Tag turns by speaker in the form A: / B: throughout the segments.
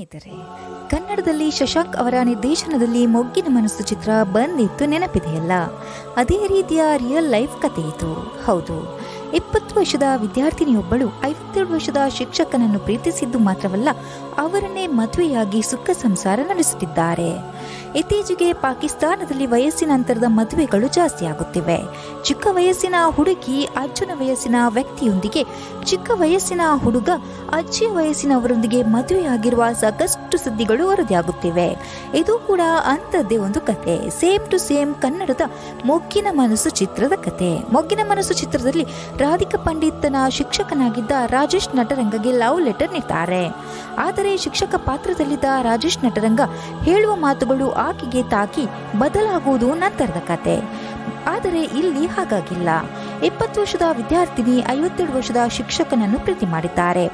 A: ಸ್ನೇಹಿತರೆ, ಕನ್ನಡದಲ್ಲಿ ಶಶಾಂಕ್ ಅವರ ನಿರ್ದೇಶನದಲ್ಲಿ ಮೊಗ್ಗಿನ ಮನಸ್ಸು ಚಿತ್ರ ಬಂದಿತ್ತು ನೆನಪಿದೆಯಲ್ಲ? ಅದೇ ರೀತಿಯ ರಿಯಲ್ ಲೈಫ್ ಕಥೆ ಇದು. ಹೌದು, ಇಪ್ಪತ್ತು ವರ್ಷದ ವಿದ್ಯಾರ್ಥಿನಿಯೊಬ್ಬಳು ಐವತ್ತೆರಡು ವರ್ಷದ ಶಿಕ್ಷಕನನ್ನು ಪ್ರೀತಿಸಿದ್ದು ಮಾತ್ರವಲ್ಲ, ಅವರನ್ನೇ ಮದುವೆಯಾಗಿ ಸುಖ ಸಂಸಾರ ನಡೆಸುತ್ತಿದ್ದಾರೆ. ಇತ್ತೀಚೆಗೆ ಪಾಕಿಸ್ತಾನದಲ್ಲಿ ವಯಸ್ಸಿನ ಅಂತರದ ಮದುವೆಗಳು ಜಾಸ್ತಿ ಆಗುತ್ತಿವೆ. ಚಿಕ್ಕ ವಯಸ್ಸಿನ ಹುಡುಗಿ ಅಜ್ಜನ ವಯಸ್ಸಿನ ವ್ಯಕ್ತಿಯೊಂದಿಗೆ ಚಿಕ್ಕ ವಯಸ್ಸಿನ ಹುಡುಗ ಅಜ್ಜಿಯ ವಯಸ್ಸಿನವರೊಂದಿಗೆ ಮದುವೆಯಾಗಿರುವ ಸಾಕಷ್ಟು ಸುದ್ದಿಗಳು ವರದಿಯಾಗುತ್ತಿವೆ. ಇದು ಕೂಡ ಅಂಥದ್ದೇ ಒಂದು ಕತೆ. ಸೇಮ್ ಟು ಸೇಮ್ ಕನ್ನಡದ ಮೊಗ್ಗಿನ ಮನಸ್ಸು ಚಿತ್ರದ ಕತೆ. ಮೊಗ್ಗಿನ ಮನಸ್ಸು ಚಿತ್ರದಲ್ಲಿ ರಾಧಿಕಾ ಪಂಡಿತನ ಶಿಕ್ಷಕನಾಗಿದ್ದ ರಾಜೇಶ್ ನಟರಂಗಗೆ ಲವ್ ಲೆಟರ್ ನೀಡ್ತಾರೆ. ಆದರೆ ಶಿಕ್ಷಕ ಪಾತ್ರದಲ್ಲಿದ್ದ ರಾಜೇಶ್ ನಟರಂಗ ಹೇಳುವ ಮಾತುಗಳು ಆಕೆಗೆ ತಾಕಿ ಬದಲಾಗುವುದು ನಂತರದ ಕತೆ. ಆದರೆ ಇಲ್ಲಿ ಹಾಗಾಗಿಲ್ಲ. ಇಪ್ಪತ್ತು ವರ್ಷದ ವಿದ್ಯಾರ್ಥಿನಿ, ಐವತ್ತೆರಡು ವರ್ಷದ ಶಿಕ್ಷಕನನ್ನು ಪ್ರೀತಿ ಮಾಡಿದ್ದಾರೆ.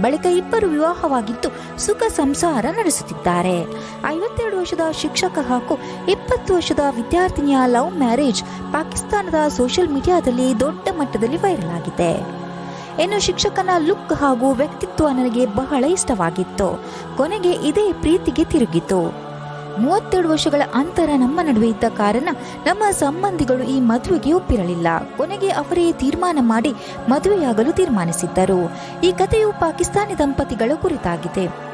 A: ಬಳಿಕ ಇಬ್ಬರು ವಿವಾಹವಾಗಿದ್ದು ಸುಖ ಸಂಸಾರ ನಡೆಸುತ್ತಿದ್ದಾರೆ. ಐವತ್ತೆರಡು ವರ್ಷದ ಶಿಕ್ಷಕ ಹಾಗೂ ಇಪ್ಪತ್ತು ವರ್ಷದ ವಿದ್ಯಾರ್ಥಿನಿಯ ಲವ್ ಮ್ಯಾರೇಜ್ ಪಾಕಿಸ್ತಾನದ ಸೋಷಿಯಲ್ ಮೀಡಿಯಾದಲ್ಲಿ ದೊಡ್ಡ ಮಟ್ಟದಲ್ಲಿ ವೈರಲ್ ಆಗಿದೆ. ಇನ್ನು ಶಿಕ್ಷಕನ ಲುಕ್ ಹಾಗೂ ವ್ಯಕ್ತಿತ್ವ ನನಗೆ ಬಹಳ ಇಷ್ಟವಾಗಿತ್ತು. ಕೊನೆಗೆ ಇದೇ ಪ್ರೀತಿಗೆ ತಿರುಗಿತು. ಮೂವತ್ತೆರಡು ವರ್ಷಗಳ ಅಂತರ ನಮ್ಮ ನಡುವೆ ಇದ್ದ ಕಾರಣ ನಮ್ಮ ಸಂಬಂಧಿಗಳು ಈ ಮದುವೆಗೆ ಒಪ್ಪಿರಲಿಲ್ಲ. ಕೊನೆಗೆ ಅವರೇ ತೀರ್ಮಾನ ಮಾಡಿ ಮದುವೆಯಾಗಲು ತೀರ್ಮಾನಿಸಿದ್ದರು. ಈ ಕಥೆಯು ಪಾಕಿಸ್ತಾನಿ ದಂಪತಿಗಳ ಕುರಿತಾಗಿದೆ.